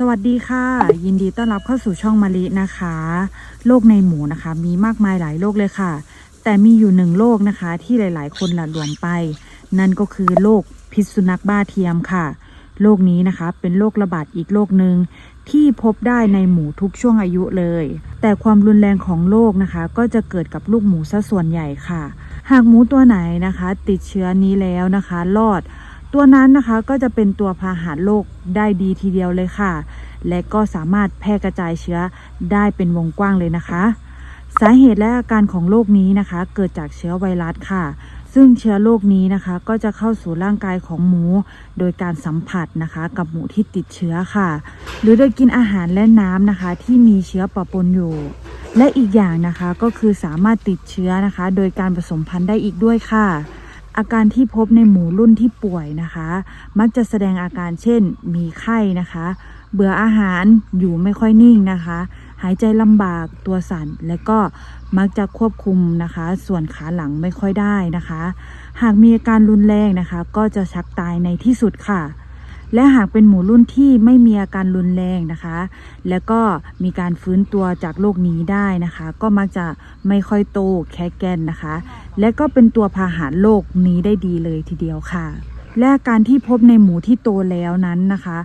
สวัสดีค่ะ ยินดีต้อนรับเข้าสู่ช่องมาลินะคะโรคในหมูนะคะ มีมากมายหลายโรคเลยค่ะ แต่มีอยู่หนึ่งโรคนะคะ ที่หลาย ๆ คนหละหลวมไป นั่นก็คือโรคพิษสุนัขบ้าเทียมค่ะโรคนี้นะคะ เป็นโรคระบาดอีกโรคหนึ่งที่พบได้ในหมูทุกช่วงอายุเลย แต่ความรุนแรงของโรคนะคะ ก็จะเกิดกับลูกหมูซะส่วนใหญ่ค่ะ หากหมูตัวไหนนะคะ ติดเชื้อนี้แล้วนะคะ รอด ตัวนั้นนะคะก็จะเป็นตัวพาหะโรคได้ดีทีเดียวเลยค่ะ และก็สามารถแพร่กระจายเชื้อได้เป็นวงกว้างเลยนะคะ สาเหตุและอาการของโรคนี้นะคะ เกิดจากเชื้อไวรัสค่ะ ซึ่งเชื้อโรคนี้นะคะก็จะเข้าสู่ร่างกายของหมู โดยการสัมผัสนะคะ กับหมูที่ติดเชื้อค่ะ หรือโดยกินอาหารและน้ำนะคะ ที่มีเชื้อปะปนอยู่ และอีกอย่างนะคะก็คือสามารถติดเชื้อนะคะ โดยการผสมพันธุ์ได้อีกด้วยค่ะ อาการที่พบในหมูรุ่นที่ป่วยนะคะ มักจะแสดงอาการเช่น มีไข้นะคะ เบื่ออาหารอยู่ไม่ค่อยนิ่งนะคะ หายใจลำบากตัวสั่น และก็มักจะควบคุมนะคะ ส่วนขาหลังไม่ค่อยได้นะคะ หากมีอาการรุนแรงนะคะ ก็จะชักตายในที่สุดค่ะ และหากเป็นหมูรุ่นที่ไม่มีอาการรุนแรงนะคะ แล้วก็มีการฟื้นตัวจากโรคนี้ได้นะคะ ก็มักจะไม่ค่อยโตแค่แกนนะคะ และก็เป็นตัวพาหะโรคนี้ได้ดีเลยทีเดียวค่ะและอาการที่พบในหมูที่โตแล้วนั้นนะคะ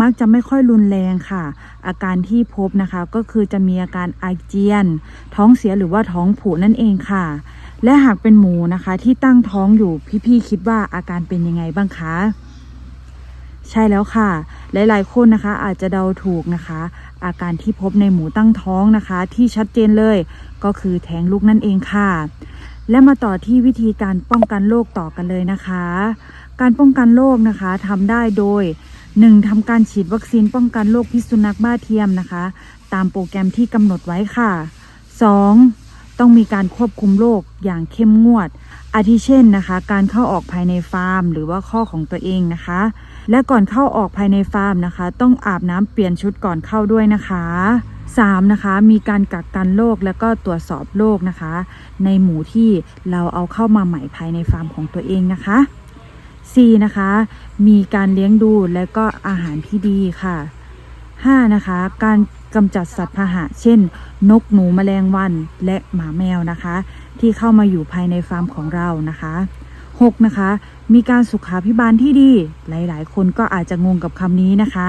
มักจะไม่ค่อยรุนแรงค่ะ อาการที่พบนะคะก็คือจะมีอาการอาเจียน ท้องเสียหรือว่าท้องผูนั่นเองค่ะ และหากเป็นหมูนะคะที่ตั้งท้องอยู่พี่ๆคิดว่าอาการเป็นยังไงบ้างคะ ใช่แล้วค่ะ หลาย ๆ คนนะคะอาจจะเดาถูกนะคะ อาการที่พบในหมูตั้งท้องนะคะ ที่ชัดเจนเลย ก็คือแท้งลูกนั่นเองค่ะ และมาต่อที่วิธีการป้องกันโรคต่อกันเลยนะคะ การป้องกันโรคนะคะทำได้โดย 1. ทำการฉีดวัคซีนป้องกันโรคพิษสุนัขบ้าเทียมนะคะ ตามโปรแกรมที่กำหนดไว้ค่ะ 2. ต้องมีการควบคุมโรคอย่างเข้มงวด อาทิเช่นนะคะ การเข้าออกภายในฟาร์ม หรือว่าข้อของตัวเองนะคะ และก่อนเข้าออกภายในฟาร์มนะคะ ต้องอาบน้ำเปลี่ยนชุดก่อนเข้าด้วยนะคะ 3. นะคะ มีการกักกันโรคแล้วก็ตรวจสอบโรคนะคะ ในหมูที่เราเอาเข้ามาใหม่ภายในฟาร์มของตัวเองนะคะ 4. นะคะ มีการเลี้ยงดูและก็อาหารที่ดีค่ะ 5. นะคะ การ กำจัดสัตว์พาหะ เช่น นกหนูแมลงวันและหมาแมวนะคะ ที่เข้ามาอยู่ภายในฟาร์มของเรานะคะ 6. นะคะ มีการสุขาพิบาลที่ดี หลายๆ คนก็อาจจะงงกับคำนี้นะคะ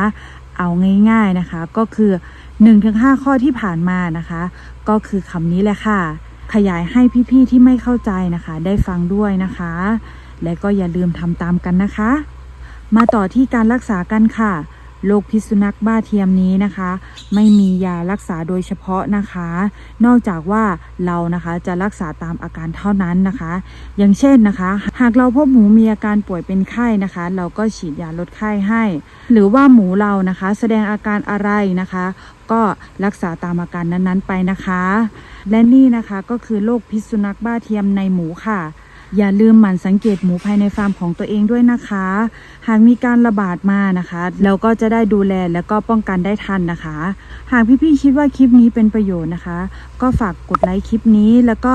เอาง่าย ๆนะคะ ก็คือ 1-5 ข้อที่ผ่านมานะคะ ก็คือคำนี้แหละค่ะ ขยายให้พี่ๆที่ไม่เข้าใจนะคะ ได้ฟังด้วยนะคะ และก็อย่าลืมทำตามกันนะคะ มาต่อที่การรักษากันค่ะ โรคพิษสุนัขบ้าเทียมนี้นะคะ ไม่มียารักษาโดยเฉพาะนะคะ นอกจากว่าเรานะคะจะรักษาตามอาการเท่านั้นนะคะ อย่างเช่นนะคะ หากเราพบหมูมีอาการป่วยเป็นไข้นะคะ เราก็ฉีดยาลดไข้ให้ หรือว่าหมูเรานะคะ แสดงอาการอะไรนะคะ ก็รักษาตามอาการนั้นๆไปนะคะ และนี่นะคะก็คือโรคพิษสุนัขบ้าเทียมในหมูค่ะ อย่าลืมหมั่นสังเกตหมูภายในฟาร์มของตัวเองด้วยนะคะ หากมีการระบาดมานะคะเราก็จะได้ดูแลและก็ป้องกันได้ทันนะคะ หากพี่ๆคิดว่าคลิปนี้เป็นประโยชน์นะคะ ก็ฝากกดไลค์คลิปนี้แล้วก็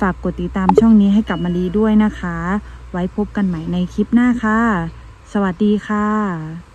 ฝากกดติดตามช่องนี้ให้กับมารีด้วยนะคะ ไว้พบกันใหม่ในคลิปหน้าค่ะ สวัสดีค่ะ